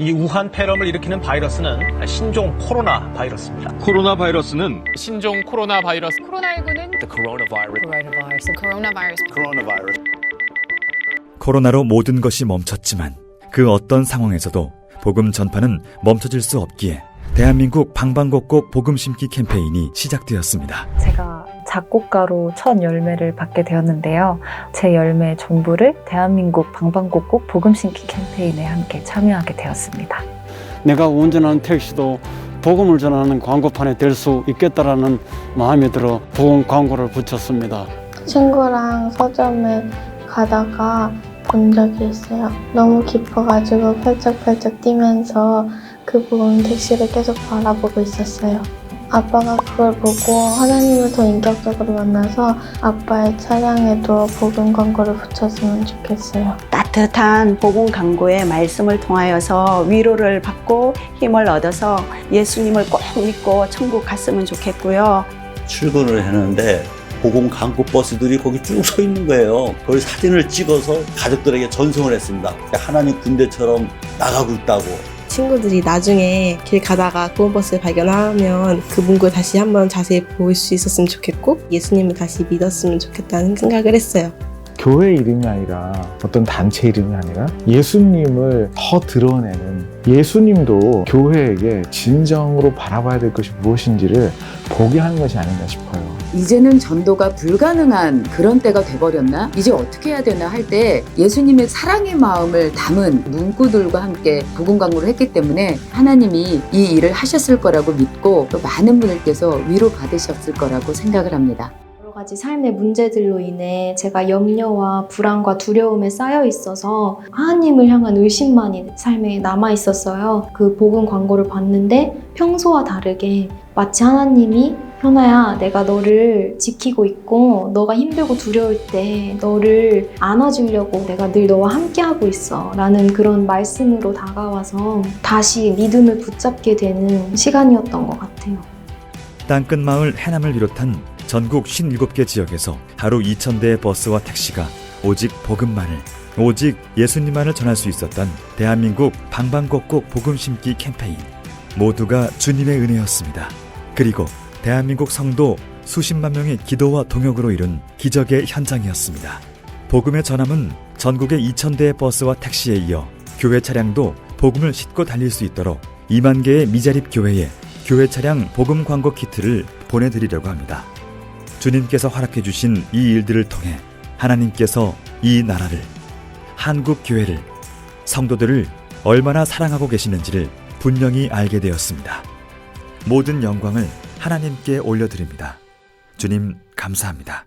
이 우한 폐렴을 일으키는 바이러스는 신종 코로나 바이러스입니다. 코로나 바이러스는 신종 코로나 바이러스 코로나19는 the coronavirus. coronavirus. Coronavirus. 코로나로 모든 것이 멈췄지만 그 어떤 상황에서도 복음 전파는 멈춰질 수 없기에 대한민국 방방곡곡 복음 심기 캠페인이 시작되었습니다. 제가 작곡가로 첫 열매를 받게 되었는데요. 제 열매 종부를 대한민국 방방곡곡 복음 심기 캠페인에 함께 참여하게 되었습니다. 내가 운전하는 택시도 복음을 전하는 광고판에 될 수 있겠다라는 마음이 들어 복음 광고를 붙였습니다. 친구랑 서점에 가다가 본 적이 있어요. 너무 깊어가지고 펄쩍펄쩍 뛰면서 그 부분 택시를 계속 바라보고 있었어요. 아빠가 그걸 보고 하나님을 더 인격적으로 만나서 아빠의 차량에도 복음 광고를 붙였으면 좋겠어요. 따뜻한 복음 광고의 말씀을 통하여서 위로를 받고 힘을 얻어서 예수님을 꼭 믿고 천국 갔으면 좋겠고요. 출근을 했는데 보공 광고 버스들이 거기 쭉 서 있는 거예요. 거기 사진을 찍어서 가족들에게 전송을 했습니다. 하나님 군대처럼 나가고 있다고. 친구들이 나중에 길 가다가 구원버스를 발견하면 그 문구를 다시 한번 자세히 볼 수 있었으면 좋겠고 예수님을 다시 믿었으면 좋겠다는 생각을 했어요. 교회 이름이 아니라 어떤 단체 이름이 아니라 예수님을 더 드러내는 예수님도 교회에게 진정으로 바라봐야 될 것이 무엇인지를 보게 하는 것이 아닌가 싶어요. 이제는 전도가 불가능한 그런 때가 돼버렸나? 이제 어떻게 해야 되나 할 때 예수님의 사랑의 마음을 담은 문구들과 함께 복음 광고를 했기 때문에 하나님이 이 일을 하셨을 거라고 믿고 또 많은 분들께서 위로 받으셨을 거라고 생각을 합니다. 여러 가지 삶의 문제들로 인해 제가 염려와 불안과 두려움에 쌓여 있어서 하나님을 향한 의심만이 삶에 남아 있었어요. 그 복음 광고를 봤는데 평소와 다르게 마치 하나님이 현아야, 내가 너를 지키고 있고, 너가 힘들고 두려울 때 너를 안아주려고 내가 늘 너와 함께하고 있어. 라는 그런 말씀으로 다가와서 다시 믿음을 붙잡게 되는 시간이었던 것 같아요. 땅끝 마을 해남을 비롯한 전국 57개 지역에서 하루 2,000대의 버스와 택시가 오직 복음만을, 오직 예수님만을 전할 수 있었던 대한민국 방방곡곡 복음 심기 캠페인. 모두가 주님의 은혜였습니다. 그리고 대한민국 성도 수십만 명의 기도와 동역으로 이룬 기적의 현장이었습니다. 복음의 전함은 전국의 2,000대의 버스와 택시에 이어 교회 차량도 복음을 싣고 달릴 수 있도록 2만 개의 미자립 교회에 교회 차량 복음 광고 키트를 보내드리려고 합니다. 주님께서 허락해 주신 이 일들을 통해 하나님께서 이 나라를, 한국 교회를, 성도들을 얼마나 사랑하고 계시는지를 분명히 알게 되었습니다. 모든 영광을 하나님께 올려드립니다. 주님, 감사합니다.